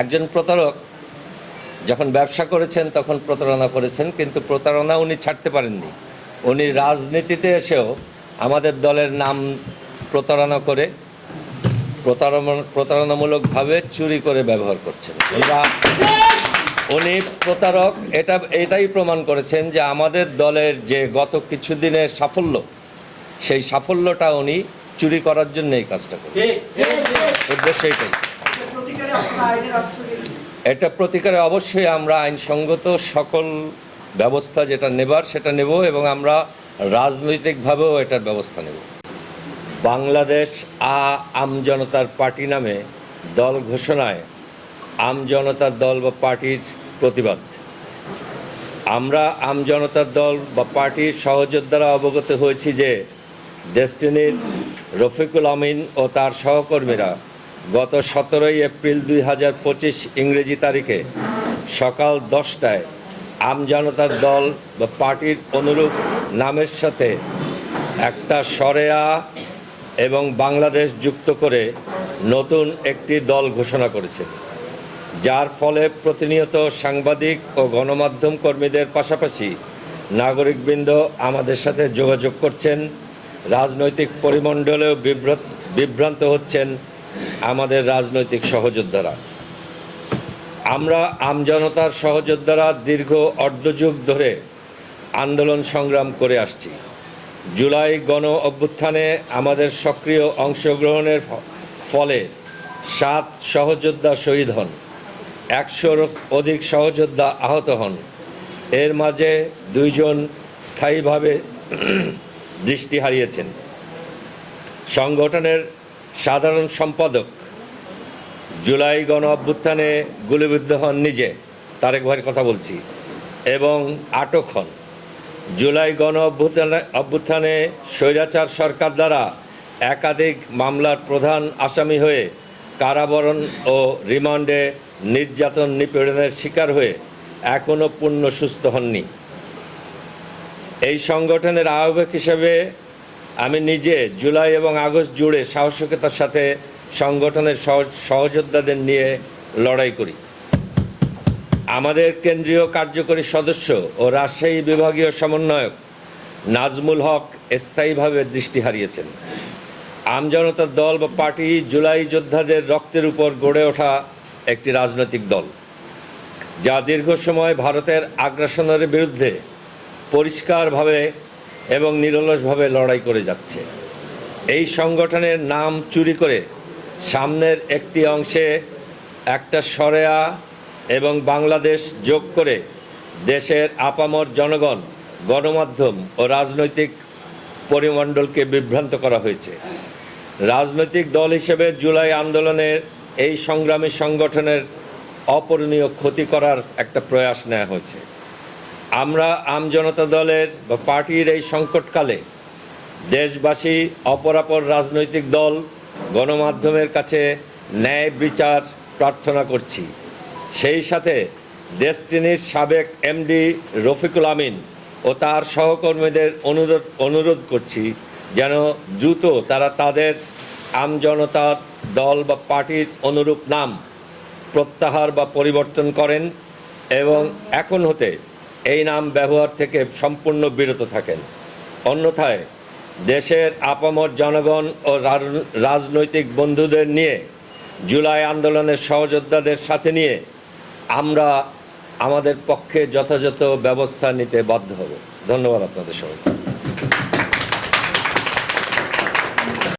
একজন প্রতারক যখন ব্যবসা করেছেন তখন প্রতারণা করেছেন কিন্তু প্রতারণা উনি ছাড়তে পারেননি। উনি রাজনীতিতে এসেও আমাদের দলের নাম প্রতারণা করে প্রতারণা প্রতারণামূলকভাবে চুরি করে ব্যবহার করছেন। আমরা উনি প্রতারক এটা এটাই প্রমাণ করেছেন যে আমাদের দলের যে গত কিছুদিনের সাফল্য সেই সাফল্যটা উনি চুরি করার জন্য এই কাজটা করেন উদ্দেশ্য এটাই। এটা প্রতিকারে অবশ্যই আমরা আইনসঙ্গত সকল ব্যবস্থা যেটা নেবার সেটা নেব এবং আমরা রাজনৈতিকভাবেও এটার ব্যবস্থা নেব। বাংলাদেশ আ আমজনতার পার্টি নামে দল ঘোষণায় আমজনতার দল বা পার্টির প্রতিবাদ। আমরা আমজনতার দল বা পার্টির সহযোদ্ধারা অবগত হয়েছি যে ডেস্টিনির রফিকুল আমিন ও তার সহকর্মীরা গত সতেরোই এপ্রিল দুই হাজার পঁচিশ ইংরেজি তারিখে সকাল দশটায় আমজনতার দল বা পার্টির অনুরূপ নামের সাথে একটা সরেয়া এবং বাংলাদেশ যুক্ত করে নতুন একটি দল ঘোষণা করেছে, যার ফলে প্রতিনিয়ত সাংবাদিক ও গণমাধ্যম কর্মীদের পাশাপাশি নাগরিকবৃন্দ আমাদের সাথে যোগাযোগ করছেন, রাজনৈতিক পরিমণ্ডলেও বিভ্রান্ত হচ্ছেন আমাদের রাজনৈতিক সহযোদ্ধারা। আমরা আমজনতার সহযোদ্ধারা দীর্ঘ অর্ধযুগ ধরে আন্দোলন সংগ্রাম করে আসছি। জুলাই গণ অভ্যুত্থানে আমাদের সক্রিয় অংশগ্রহণের ফলে সাত সহযোদ্ধা শহীদ হন, একশোর অধিক সহযোদ্ধা আহত হন। এর মাঝে দুইজন স্থায়ীভাবে দৃষ্টি হারিয়েছেন। সংগঠনের সাধারণ সম্পাদক, জুলাই গণ অভ্যুত্থানে গুলিবিদ্ধ হন নিজে, তারেক ভাইয়ের কথা বলছি, এবং আটক হন। জুলাই গণ অভ্যুত্থানে অভ্যুত্থানে স্বৈরাচার সরকার দ্বারা একাধিক মামলার প্রধান আসামি হয়ে কারাবরণ ও রিমান্ডে নির্যাতন নিপীড়নের শিকার হয়ে এখনও পূর্ণ সুস্থ হননি। এই সংগঠনের আহ্বায়ক হিসেবে আমি নিজে জুলাই এবং আগস্ট জুড়ে সাহসিকতার সাথে সংগঠনের সহ- সহযোদ্ধাদের নিয়ে লড়াই করি। আমাদের কেন্দ্রীয় কার্যকরী সদস্য ও রাজশাহী বিভাগীয় সমন্বয়ক নাজমুল হক স্থায়ীভাবে দৃষ্টি হারিয়েছেন। আমজনতার দল বা পার্টি জুলাই যোদ্ধাদের রক্তের উপর গড়ে ওঠা একটি রাজনৈতিক দল, যা দীর্ঘ সময় ভারতের আগ্রাসনের বিরুদ্ধে পরিষ্কারভাবে এবং নিরলসভাবে লড়াই করে যাচ্ছে। এই সংগঠনের নাম চুরি করে সামনের একটি অংশে একটা সরেয়া এবং বাংলাদেশ যোগ করে দেশের আপামর জনগণ, গণমাধ্যম ও রাজনৈতিক পরিমণ্ডলকে বিভ্রান্ত করা হয়েছে। রাজনৈতিক দল হিসেবে জুলাই আন্দোলনের এই সংগ্রামী সংগঠনের অপূরণীয় ক্ষতি করার একটা প্রয়াস নেওয়া হয়েছে। আমরা আমজনতা দলের বা পার্টির এই সংকটকালে দেশবাসী অপরাপর রাজনৈতিক দল গণমাধ্যমের কাছে ন্যায় বিচার প্রার্থনা করছি। সেই সাথে ডেস্টিনির সাবেক এমডি রফিকুল আমিন ও তার সহকর্মীদের অনুরোধ অনুরোধ করছি যেন দ্রুত তারা তাদের আমজনতার দল বা পার্টির অনুরূপ নাম প্রত্যাহার বা পরিবর্তন করেন এবং এখন হতে এই নাম ব্যবহার থেকে সম্পূর্ণ বিরত থাকেন। অন্যথায় দেশের আপামর জনগণ ও রাজ- রাজনৈতিক বন্ধুদের নিয়ে, জুলাই আন্দোলনের সহযোদ্ধাদের সাথে নিয়ে আমরা আমাদের পক্ষে যথাযথ ব্যবস্থা নিতে বাধ্য হব। ধন্যবাদ আপনাদের সবাইকে।